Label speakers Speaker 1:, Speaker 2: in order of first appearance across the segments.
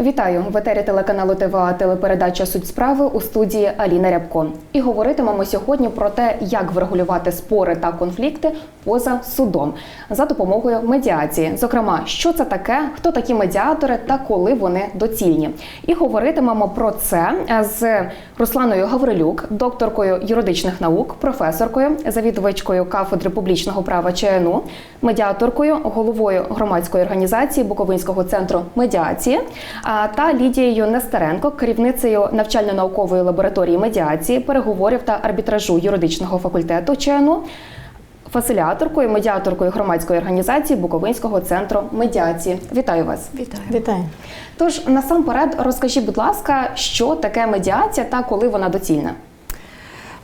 Speaker 1: Вітаю в етері телеканалу ТВА телепередача Суть справи у студії Аліна Рябко. І говоритимемо сьогодні про те, як врегулювати спори та конфлікти поза судом за допомогою медіації. Зокрема, що це таке, хто такі медіатори та коли вони доцільні. І говоритимемо про це з Русланою Гаврилюк, докторкою юридичних наук, професоркою, завідувачкою кафедри публічного права ЧНУ, медіаторкою, головою громадської організації Буковинського центру медіації та Лідією Нестеренко, керівницею навчально-наукової лабораторії медіації, переговорів та арбітражу юридичного факультету ЧНУ, фасиліаторкою, медіаторкою громадської організації Буковинського центру медіації. Вітаю вас!
Speaker 2: Вітаю.
Speaker 3: Вітаю.
Speaker 1: Тож насамперед розкажіть, будь ласка, що таке медіація та коли вона доцільна?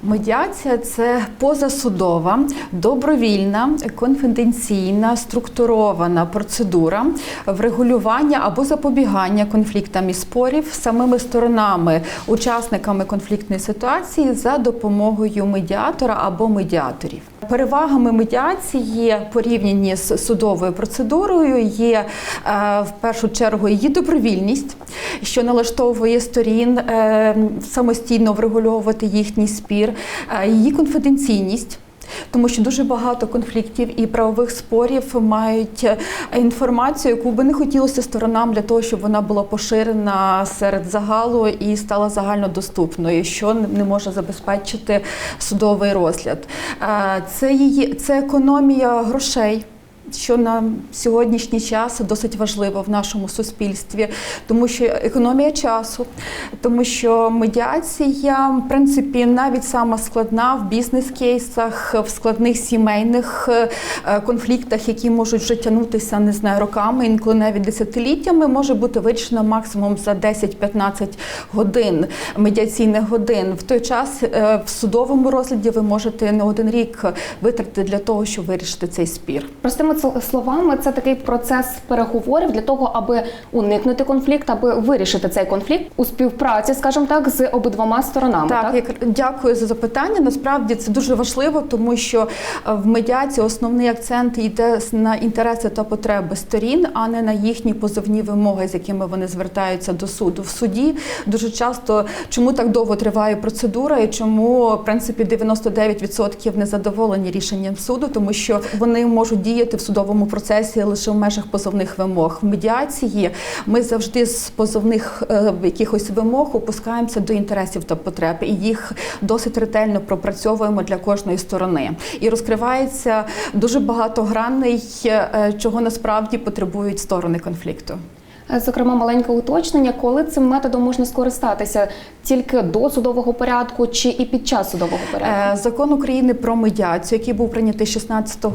Speaker 2: Медіація це позасудова, добровільна, конфіденційна, структурована процедура врегулювання або запобігання конфліктам і спорів самими сторонами, учасниками конфліктної ситуації за допомогою медіатора або медіаторів. Перевагами медіації порівняні з судовою процедурою є е, в першу чергу її добровільність, що налаштовує сторін е, самостійно врегульовувати їхній спір, її конфіденційність. Тому що дуже багато конфліктів і правових спорів мають е, інформацію, яку би не хотілося сторонам для того, щоб вона була поширена серед загалу і стала загальнодоступною, що не може забезпечити судовий розгляд. Е, Це її це економія грошей. Що на сьогоднішній час досить важливо в нашому суспільстві, тому що економія часу, тому що медіація, в принципі, навіть сама складна в бізнес-кейсах, в складних сімейних е, конфліктах, які можуть вже тягнутися не знаю, роками, інколи навіть десятиліттями, може бути вирішена максимум за 10-15 годин медіаційних годин. В той час е, в судовому розгляді ви можете не один рік витратити для того, щоб вирішити цей спір.
Speaker 1: Простими словами, це такий процес переговорів для того, аби уникнути конфлікт, аби вирішити цей конфлікт у співпраці, скажімо так, з обидвома сторонами.
Speaker 2: Так,
Speaker 1: Так,
Speaker 2: як дякую за запитання. Насправді це дуже важливо, тому що е, в медіації основний акцент йде на інтереси та потреби сторін, а не на їхні позовні вимоги, з якими вони звертаються до суду. В суді дуже часто чому так довго триває процедура, і чому в принципі 99% незадоволені рішенням суду, тому що вони можуть діяти в судовому процесі лише в межах позовних вимог. В медіації ми завжди з позовних е, якихось вимог опускаємося до інтересів та потреб, і їх досить ретельно пропрацьовуємо для кожної сторони. І розкривається дуже багатогранний, е, чого насправді потребують сторони конфлікту.
Speaker 1: Е, Зокрема, маленьке уточнення, коли цим методом можна скористатися тільки до судового порядку чи і під час судового порядку?
Speaker 2: Е, Закон України про медіацію, який був прийнятий 16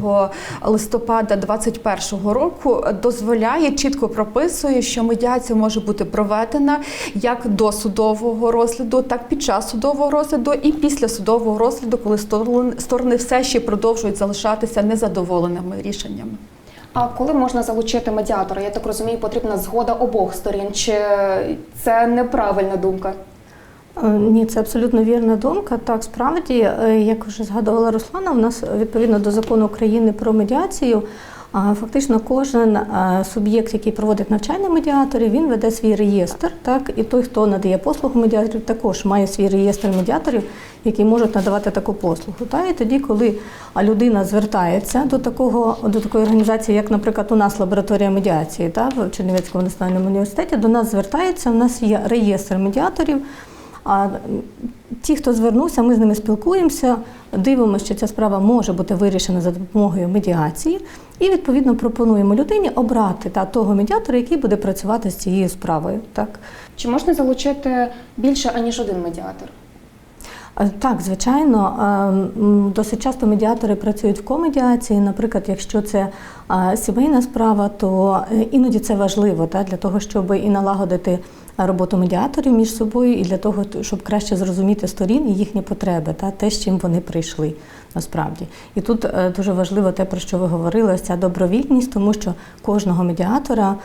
Speaker 2: листопада 2021 року, дозволяє чітко прописує, що медіація може бути проведена як до судового розгляду, так під час судового розгляду і після судового розгляду, коли сторони все ще продовжують залишатися незадоволеними рішеннями.
Speaker 1: А коли можна залучити медіатора? Я так розумію, потрібна згода обох сторін. Чи це неправильна думка?
Speaker 3: Е, Ні, це абсолютно вірна думка. Так, справді, е, як вже згадувала Руслана, у нас відповідно до закону України про медіацію. Фактично, кожен суб'єкт, який проводить навчання медіаторів, він веде свій реєстр. Так, і той, хто надає послугу медіаторів, також має свій реєстр медіаторів, які можуть надавати таку послугу. Та і тоді, коли людина звертається до такого до такої організації, як, наприклад, у нас лабораторія медіації, та в Чернівецькому національному університеті, до нас звертається. У нас є реєстр медіаторів. А ті, хто звернувся, ми з ними спілкуємося, дивимося, що ця справа може бути вирішена за допомогою медіації, і відповідно пропонуємо людині обрати та того медіатора, який буде працювати з цією справою. Так.
Speaker 1: Чи можна залучити більше аніж один медіатор?
Speaker 3: Так, звичайно, досить часто медіатори працюють в комедіації. Наприклад, якщо це сімейна справа, то е, іноді це важливо та, для того, щоб і налагодити роботу медіаторів між собою, і для того, щоб краще зрозуміти сторін і їхні потреби, та те, з чим вони прийшли насправді. І тут е, дуже важливо те, про що ви говорили, ось ця добровільність, тому що кожного медіатора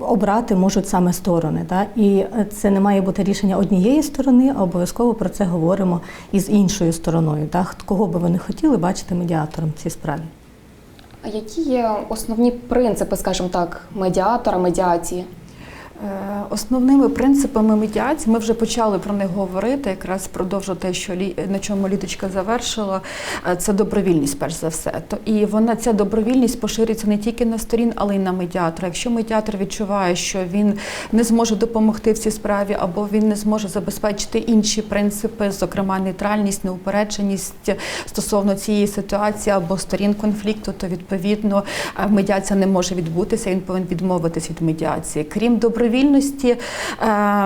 Speaker 3: обрати можуть саме сторони. Та? І е, це не має бути рішення однієї сторони, а обов'язково про це говоримо і з іншою стороною. Та? Хт- Кого би вони хотіли бачити медіатором в цій справі.
Speaker 1: А які є основні принципи, скажімо так, медіатора, медіації?
Speaker 2: Е, Основними принципами медіації ми вже почали про них говорити, якраз продовжу те, що на чому Лідочка завершила. е, Це добровільність, перш за все. То і вона ця добровільність поширюється не тільки на сторін, але й на медіатора. Якщо медіатор відчуває, що він не зможе допомогти в цій справі, або він не зможе забезпечити інші принципи, зокрема нейтральність, неупередженість стосовно цієї ситуації або сторін конфлікту, то відповідно е, медіація не може відбутися. Він повинен відмовитись від медіації. Крім добровільності, е,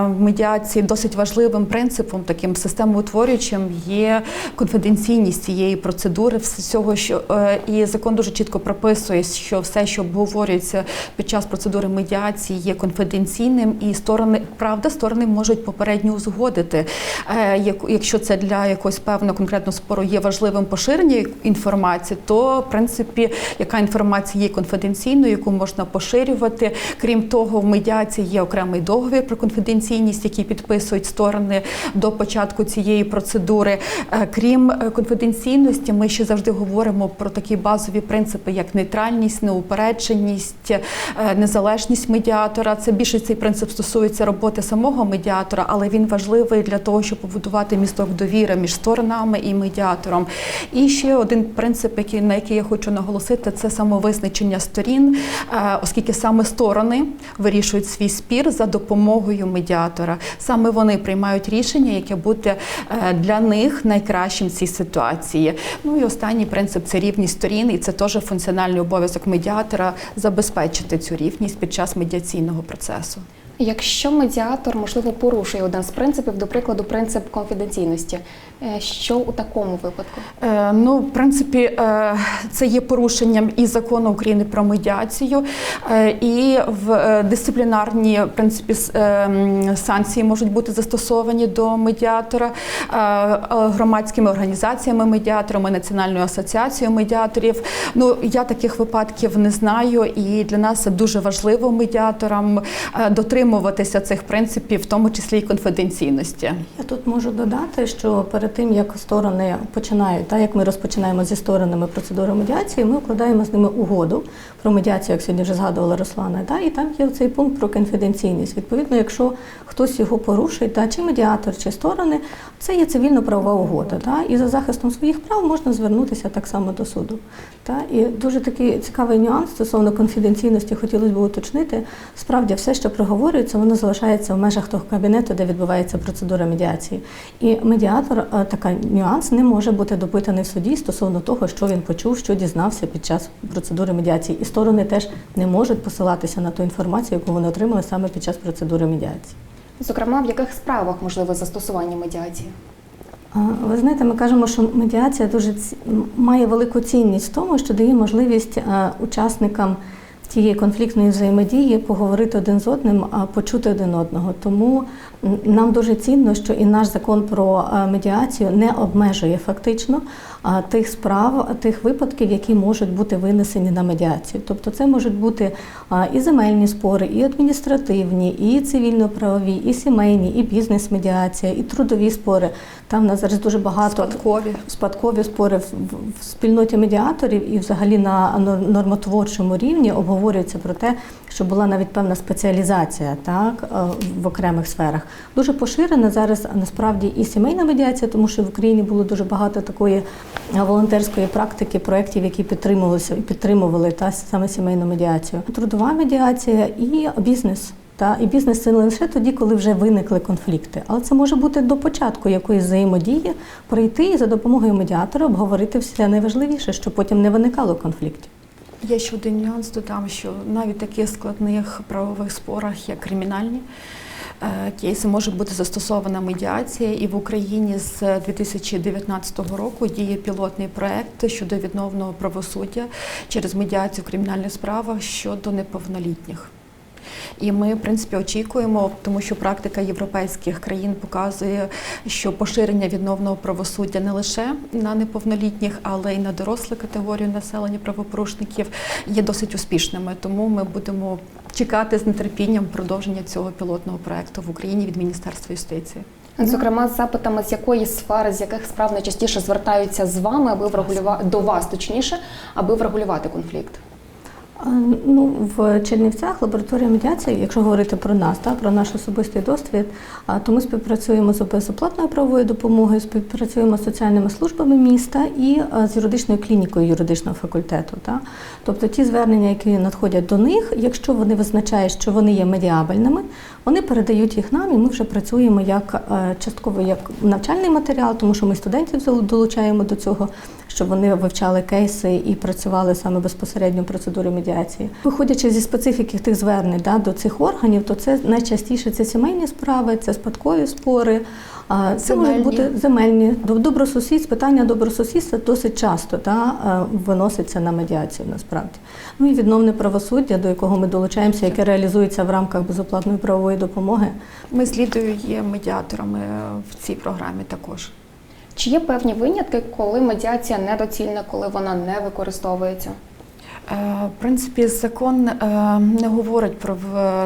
Speaker 2: медіації досить важливим принципом, таким системоутворюючим є конфіденційність цієї процедури, всього, що е, і закон дуже чітко прописує, що все, що обговорюється під час процедури медіації, є конфіденційним, і сторони правда, сторони можуть попередньо узгодити, е, якщо це для якогось певного конкретного спору є важливим поширення інформації, то в принципі яка інформація є конфіденційною, яку можна поширювати. Крім того, в медіації є окремий договір про конфіденційність, який підписують сторони до початку цієї процедури. Е, Крім е, конфіденційності, ми ще завжди говоримо про такі базові принципи, як нейтральність, неупередженість, е, незалежність медіатора. Це більше цей принцип стосується роботи самого медіатора, але він важливий для того, щоб побудувати місток довіри між сторонами і медіатором. І ще один принцип, який на який я хочу наголосити, це самовизначення сторін, оскільки саме сторони вирішують свій спір за допомогою медіатора. Саме вони приймають рішення, яке буде е, для них найкращим в цій ситуації. Ну і останній принцип це рівність сторін, і це теж функціональний обов'язок медіатора забезпечити цю рівність під час медіаційного процесу.
Speaker 1: Якщо медіатор, можливо, порушує один з принципів, до прикладу, принцип конфіденційності, що у такому випадку?
Speaker 2: Е, Ну, в принципі, е, це є порушенням і закону України про медіацію, е, і в е, дисциплінарні в принципі е, санкції можуть бути застосовані до медіатора е, е, громадськими організаціями медіаторами, Національною асоціацією медіаторів. Ну я таких випадків не знаю, і для нас це дуже важливо медіаторам е, дотримуватися цих принципів, в тому числі і конфіденційності.
Speaker 3: Я тут можу додати, що перед тим як сторони починають, так як ми розпочинаємо зі сторонами процедури медіації, ми укладаємо з ними угоду про медіацію, як сьогодні вже згадувала Руслана. Та, і там є цей пункт про конфіденційність. Відповідно, якщо хтось його порушить, та чи медіатор, чи сторони, це є цивільно-правова угода. Та, і за захистом своїх прав можна звернутися так само до суду. Та, і дуже такий цікавий нюанс стосовно конфіденційності, хотілося б уточнити. Справді, все, що проговорюється, воно залишається в межах того кабінету, де відбувається процедура медіації. І медіатор, е, така нюанс, не може бути допитаний в суді стосовно того, що він почув, що дізнався під час процедури медіації. Сторони теж не можуть посилатися на ту інформацію, яку вони отримали саме під час процедури медіації.
Speaker 1: Зокрема, в яких справах можливе застосування медіації?
Speaker 3: Ви знаєте, ми кажемо, що медіація дуже ці- має велику цінність в тому, що дає можливість е, учасникам тієї конфліктної взаємодії поговорити один з одним, а почути один одного. Тому нам дуже цінно, що і наш закон про е, медіацію не обмежує фактично тих справ, тих випадків, які можуть бути винесені на медіацію. Тобто це можуть бути і земельні спори, і адміністративні, і цивільно-правові, і сімейні, і бізнес-медіація, і трудові спори. Там нас зараз дуже багато
Speaker 2: Спадкові.
Speaker 3: спадкові спори в, спільноті медіаторів і взагалі на нор- нормотворчому рівні обговорюється про те, що була навіть певна спеціалізація так, е, в окремих сферах. Дуже поширена зараз насправді і сімейна медіація, тому що в Україні було дуже багато такої е, волонтерської практики, проєктів, які підтримувалися і підтримували та саме сімейну медіацію. Трудова медіація і бізнес. Та і бізнес це не лише тоді, коли вже виникли конфлікти, але це може бути до початку якоїсь взаємодії, прийти і за допомогою медіатора обговорити все найважливіше, щоб потім не виникало конфліктів.
Speaker 2: Є ще один нюанс додам, що навіть в таких складних правових спорах, як кримінальні е, кейси, може бути застосована медіація, і в Україні з 2019 року діє пілотний проект щодо відновного правосуддя через медіацію в кримінальних справах щодо неповнолітніх. І ми, в принципі, очікуємо, тому що практика європейських країн показує, що поширення відновного правосуддя не лише на неповнолітніх, але й на дорослу категорію населення правопорушників є досить успішними. Тому ми будемо чекати з нетерпінням продовження цього пілотного проекту в Україні від Міністерства юстиції.
Speaker 1: Зокрема, з запитами, з якої сфери, з яких справ найчастіше звертаються з вами, аби врегулювати до вас, точніше, аби врегулювати конфлікт.
Speaker 3: Ну, в Чернівцях лабораторія медіації, якщо говорити про нас, та, про наш особистий досвід, то ми співпрацюємо з безоплатною правовою допомогою, співпрацюємо з соціальними службами міста і з юридичною клінікою юридичного факультету. Та. Тобто ті звернення, які надходять до них, якщо вони визначають, що вони є медіабельними, вони передають їх нам, і ми вже працюємо як е, частково як навчальний матеріал, тому що ми студентів долучаємо до цього, щоб вони вивчали кейси і працювали саме безпосередньо в процедурі медіації. Виходячи зі специфіки тих звернень да, до цих органів, то це найчастіше це сімейні справи, це спадкові спори. Це
Speaker 2: Земельні.
Speaker 3: можуть бути земельні До- добросусідств, питання добросусідства досить часто та, е, виноситься на медіацію насправді. Ну і відновне правосуддя, до якого ми долучаємося, яке реалізується в рамках безоплатної правової допомоги.
Speaker 2: Ми з Лідою є медіаторами в цій програмі також.
Speaker 1: Чи є певні винятки, коли медіація недоцільна, коли вона не використовується?
Speaker 2: Е, В принципі, закон е, не говорить про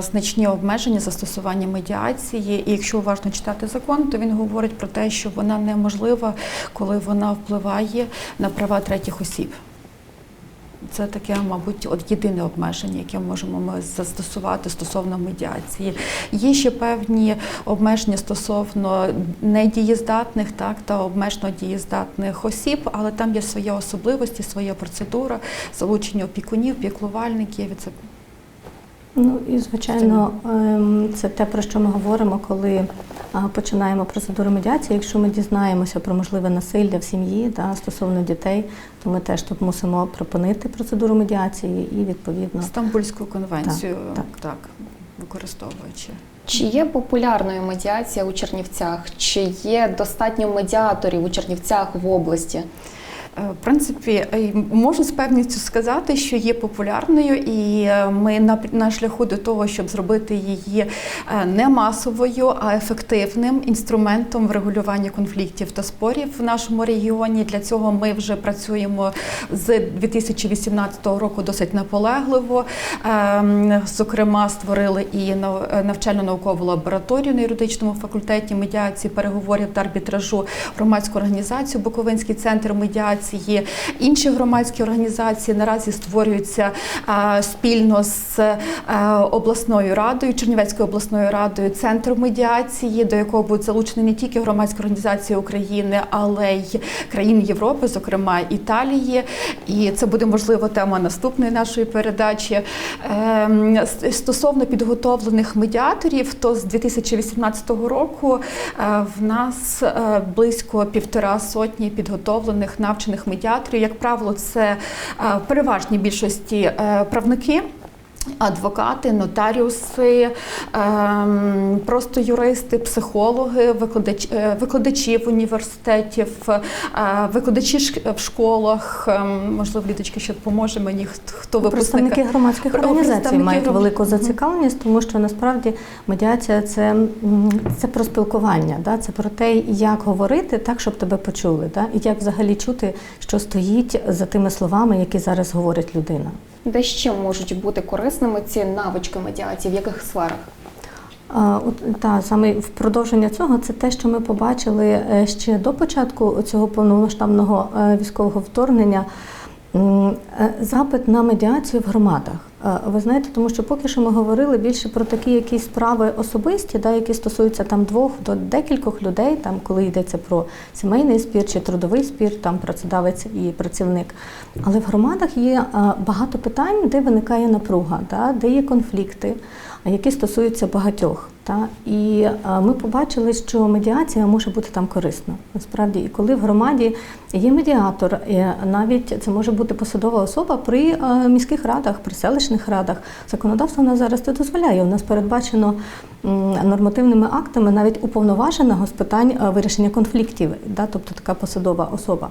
Speaker 2: значні обмеження застосування медіації. І якщо уважно читати закон, то він говорить про те, що вона неможлива, коли вона впливає на права третіх осіб. Це таке, мабуть, от єдине обмеження, яке можемо ми застосувати стосовно медіації. Є ще певні обмеження стосовно недієздатних, так та обмежено дієздатних осіб, але там є свої особливості, своя процедура, залучення опікунів, піклувальників. Це
Speaker 3: Ну і звичайно, ем, це те, про що ми говоримо, коли починаємо процедуру медіації. Якщо ми дізнаємося про можливе насилля в сім'ї да, стосовно дітей, то ми теж тут мусимо припинити процедуру медіації і відповідно
Speaker 2: Стамбульську конвенцію,
Speaker 3: Так,
Speaker 2: так, використовуючи.
Speaker 1: Чи є популярною медіація у Чернівцях? Чи є достатньо медіаторів у Чернівцях в області?
Speaker 2: Е, В принципі, е, можу з певністю сказати, що є популярною, і е, ми на, на шляху до того, щоб зробити її не масовою, а ефективним інструментом врегулювання конфліктів та спорів в нашому регіоні. Для цього ми вже працюємо з 2018 року досить наполегливо. Ем, Зокрема, створили і нав- навчально-наукову лабораторію на юридичному факультеті медіації, переговорів та арбітражу, громадську організацію Буковинський центр медіації. Інші громадські організації наразі створюються спільно з е, обласною радою, Чернівецькою обласною радою, центр медіації, до якого будуть залучені не тільки громадські організації України, але й країн Європи, зокрема Італії. І це буде можливо тема наступної нашої передачі. Ем, Стосовно підготовлених медіаторів, то з 2018 року е, в нас е, близько півтора сотні підготовлених навчених медіаторів. Як правило, це переважні в переважній більшості е, правники. Адвокати, нотаріуси, ем, просто юристи, психологи, викладач, е, викладачі в університетів, е, викладачі в школах. ем, Можливо, Лідочка ще допоможе мені, хто- хто випускник.
Speaker 3: Представники громадських організацій
Speaker 2: представники
Speaker 3: мають
Speaker 2: гром-
Speaker 3: велику зацікавленість, тому що насправді медіація це, це про спілкування, да? це про те, як говорити так, щоб тебе почули, да? і як взагалі чути, що стоїть за тими словами, які зараз говорить людина.
Speaker 1: Де ще можуть бути корисними ці навички медіації? В яких сферах?
Speaker 3: Та саме в продовження цього це те, що ми побачили е, ще до початку цього повномасштабного е, військового вторгнення. Е, Запит на медіацію в громадах. Е, Ви знаєте, тому що поки що ми говорили більше про такі якісь справи особисті, да, які стосуються там двох до декількох людей, там коли йдеться про сімейний спір чи трудовий спір, там працедавець і працівник. Але в громадах є е, багато питань, де виникає напруга, да, де є конфлікти, які стосуються багатьох. Та? І е, ми побачили, що медіація може бути там корисна. Насправді, і коли в громаді є медіатор, е, навіть це може бути посадова особа при е, міських радах, при селищних радах. Законодавство нас зараз це дозволяє. У нас передбачено нормативними актами навіть уповноваженого з питань е, вирішення конфліктів, да? тобто така посадова особа.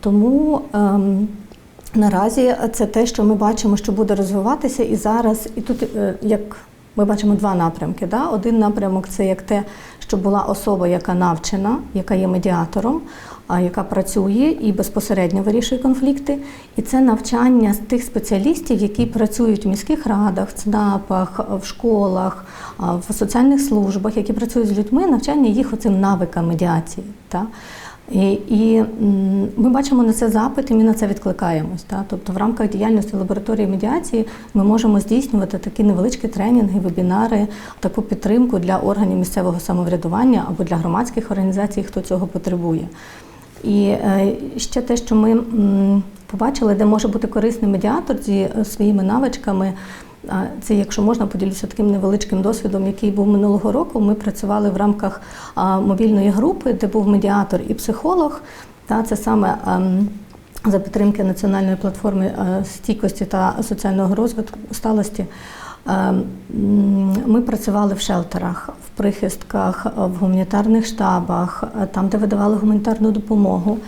Speaker 3: Тому ем, Наразі це те, що ми бачимо, що буде розвиватися, і зараз, і тут е, як ми бачимо два напрямки. Да? Один напрямок це як те, що була особа, яка навчена, яка є медіатором, яка працює і безпосередньо вирішує конфлікти. І це навчання тих спеціалістів, які працюють в міських радах, в ЦНАПах, в школах, в соціальних службах, які працюють з людьми, навчання їх оцим навикам медіації. Та? І, і ми бачимо на це запит, і ми на це відкликаємось. Та? Тобто в рамках діяльності лабораторії медіації ми можемо здійснювати такі невеличкі тренінги, вебінари, таку підтримку для органів місцевого самоврядування або для громадських організацій, хто цього потребує. І е, ще те, що ми побачили, де може бути корисний медіатор зі своїми навичками. Це, якщо можна, поділюся таким невеличким досвідом, який був минулого року. Ми працювали в рамках мобільної групи, де був медіатор і психолог. Та це саме ем, за підтримки національної платформи е, стійкості та соціального розвитку сталості. Ем, Ми працювали в шелтерах, в прихистках, в гуманітарних штабах, е, там, де видавали гуманітарну допомогу.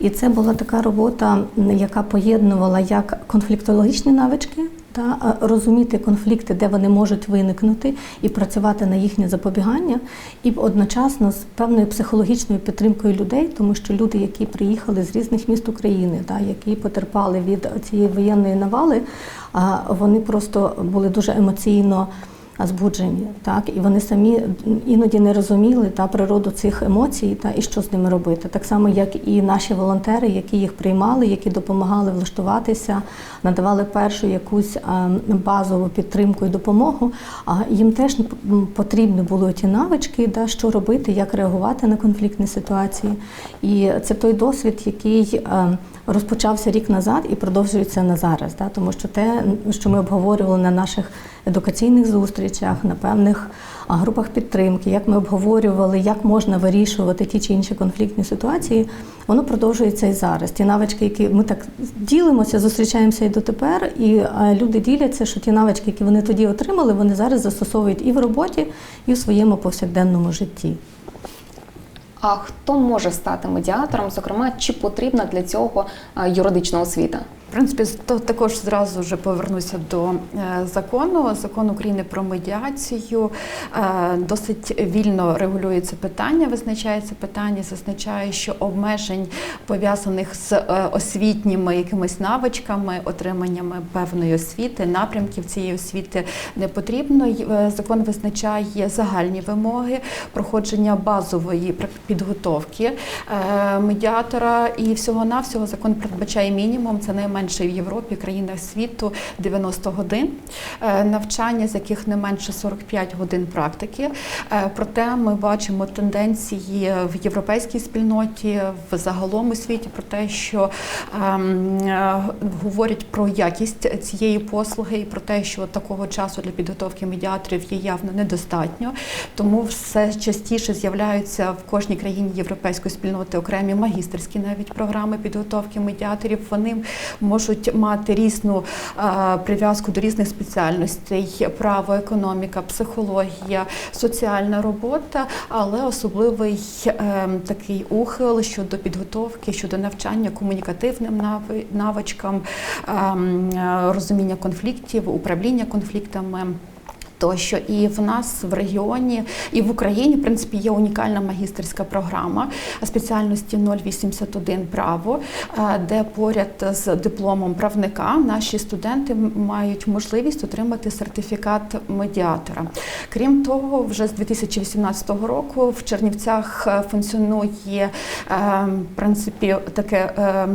Speaker 3: І це була така робота, яка поєднувала як конфліктологічні навички, та розуміти конфлікти, де вони можуть виникнути, і працювати на їхнє запобігання, і одночасно з певною психологічною підтримкою людей, тому що люди, які приїхали з різних міст України, та які потерпали від цієї воєнної навали, вони просто були дуже емоційно збуджені, так і вони самі іноді не розуміли та природу цих емоцій, та і що з ними робити. Так само, як і наші волонтери, які їх приймали, які допомагали влаштуватися, надавали першу якусь базову підтримку і допомогу. А їм теж потрібні були ті навички, да, що робити, як реагувати на конфліктні ситуації. І це той досвід, який е, розпочався рік назад і продовжується на зараз. Да, тому що те, що ми обговорювали на наших едукаційних зустрічах, на певних групах підтримки, як ми обговорювали, як можна вирішувати ті чи інші конфліктні ситуації, воно продовжується і зараз. Ті навички, які ми так ділимося, зустрічаємося і дотепер, і люди діляться, що ті навички, які вони тоді отримали, вони зараз застосовують і в роботі, і в своєму повсякденному житті.
Speaker 1: А хто може стати медіатором? Зокрема, чи потрібна для цього юридична освіта?
Speaker 2: В принципі, то також зразу вже повернуся до е, закону. Закон України про медіацію е, досить вільно регулює це питання, визначає це питання, зазначає, що обмежень пов'язаних з е, освітніми якимись навичками, отриманнями певної освіти, напрямків цієї освіти не потрібно. Закон визначає загальні вимоги проходження базової підготовки медіатора і всього навсього закон передбачає мінімум. Це найменше в Європі, країнах світу 90 годин е, навчання, з яких не менше 45 годин практики. Е, Проте ми бачимо тенденції в європейській спільноті, в загалом у світі про те, що ем, е, говорять про якість цієї послуги і про те, що такого часу для підготовки медіаторів є явно недостатньо. Тому все частіше з'являються в кожній країні європейської спільноти окремі магістерські навіть програми підготовки медіаторів. Вони можуть мати різну прив'язку до різних спеціальностей: право, економіка, психологія, соціальна робота, але особливий е, такий ухил щодо підготовки, щодо навчання комунікативним нави- навичкам, ем, розуміння конфліктів, управління конфліктами. Тощо і в нас в регіоні і в Україні в принципі є унікальна магістерська програма спеціальності 081 право, е, де поряд з дипломом правника наші студенти мають можливість отримати сертифікат медіатора. Крім того, вже з 2018 року в Чернівцях е, функціонує е, в принципі таке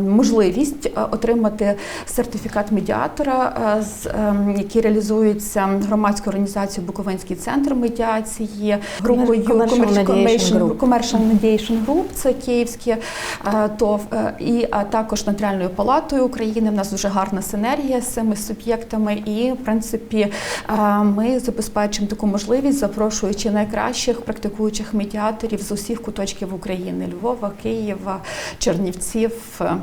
Speaker 2: можливість отримати сертифікат медіатора, е, з, е, який реалізується громадською організацією Буковинський центр медіації, групою
Speaker 3: Commercial
Speaker 2: Commercial
Speaker 3: Mediation Group.
Speaker 2: Commercial Mediation Group, це київські е, ТОВ, е, і а також Нотаріальною палатою України. У нас дуже гарна синергія з цими суб'єктами, і в принципі е, ми забезпечимо таку можливість, запрошуючи найкращих практикуючих медіаторів з усіх куточків України: Львова, Києва, Чернівців, е,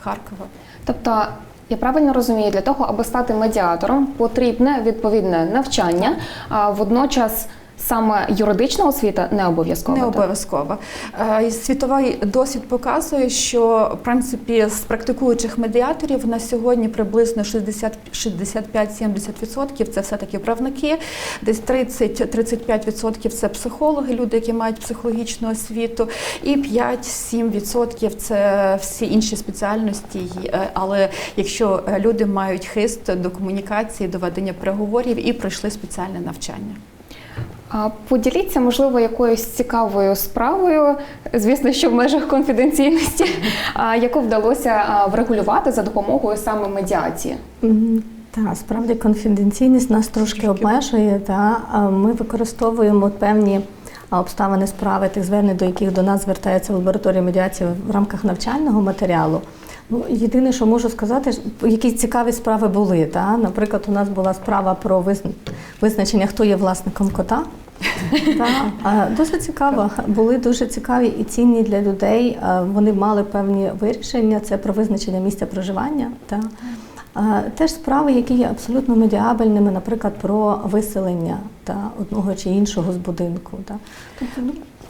Speaker 2: Харкова.
Speaker 1: Тобто, я правильно розумію, для того, аби стати медіатором, потрібне відповідне навчання, а водночас саме юридична освіта не обов'язкова.
Speaker 2: Не
Speaker 1: так?
Speaker 2: обов'язково. Е, Світовий досвід показує, що в принципі з практикуючих медіаторів на сьогодні приблизно 60 65-70% це все-таки правники, десь 30-35% це психологи, люди, які мають психологічну освіту, і 5-7% це всі інші спеціальності. Е, Але якщо е, люди мають хист до комунікації, до ведення переговорів і пройшли спеціальне навчання.
Speaker 1: Поділіться, можливо, якоюсь цікавою справою, звісно, що в межах конфіденційності, яку вдалося врегулювати за допомогою саме медіації.
Speaker 3: М, Та справді конфіденційність нас трошки обмежує. Та ми використовуємо певні обставини справи тих звернень, до яких до нас звертається лабораторія медіації в рамках навчального матеріалу. Ну, єдине, що можу сказати, які цікаві справи були. Та? Наприклад, у нас була справа про визн- визначення, хто є власником кота. Та, а, цікаво. Були дуже цікаві і цінні для людей. Вони мали певні вирішення. Це про визначення місця проживання. Та. Теж справи, які є абсолютно медіабельними, наприклад, про виселення та, одного чи іншого з будинку. Та.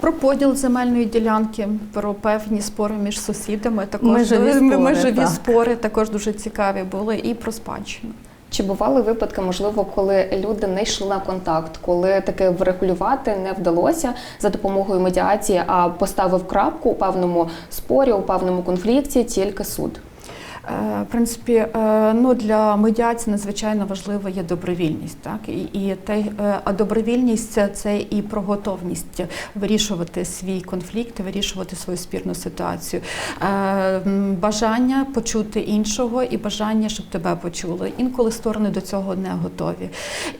Speaker 2: Про поділ земельної ділянки, про певні спори між сусідами, також
Speaker 3: Межові спори,
Speaker 2: межові
Speaker 3: так.
Speaker 2: спори також дуже цікаві були, і про спадщину.
Speaker 1: Чи бували випадки, можливо, коли люди не йшли на контакт, коли таке врегулювати не вдалося за допомогою медіації, а поставив крапку у певному спорі, у певному конфлікті тільки суд?
Speaker 2: Е, В принципі, е, ну для медіації надзвичайно важливо є добровільність, так і, і те, е, а добровільність це- і про готовність вирішувати свій конфлікт, вирішувати свою спірну ситуацію, бажання почути іншого і бажання, щоб тебе почули. Інколи сторони до цього не готові.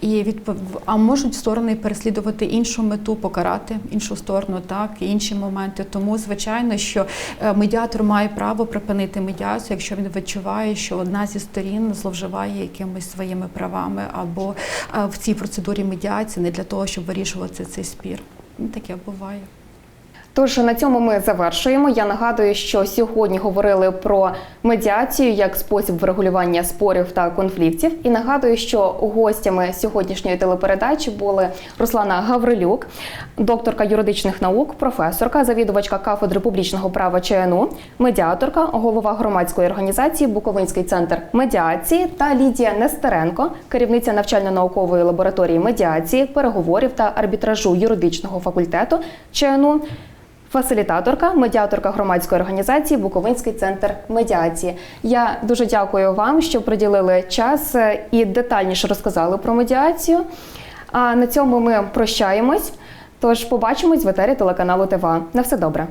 Speaker 2: І відпов... а можуть сторони переслідувати іншу мету, покарати іншу сторону, так і інші моменти. Тому звичайно, що медіатор має право припинити медіацію, якщо він відчуває, що одна зі сторін зловживає якимись своїми правами, або е, в цій процедурі медіації не для того, щоб вирішувати цей спір. Таке буває.
Speaker 1: Тож на цьому ми завершуємо. Я нагадую, що сьогодні говорили про медіацію як спосіб врегулювання спорів та конфліктів. І нагадую, що гостями сьогоднішньої телепередачі були Руслана Гаврилюк, докторка юридичних наук, професорка, завідувачка кафедри публічного права ЧНУ, медіаторка, голова громадської організації Буковинський центр медіації та Лідія Нестеренко, керівниця навчально-наукової лабораторії медіації, переговорів та арбітражу юридичного факультету ЧНУ. Фасилітаторка, медіаторка громадської організації Буковинський центр медіації. Я дуже дякую вам, що приділили час е, і детальніше розказали про медіацію. А на цьому ми прощаємось. Тож побачимось в етері телеканалу ТВА. На все добре.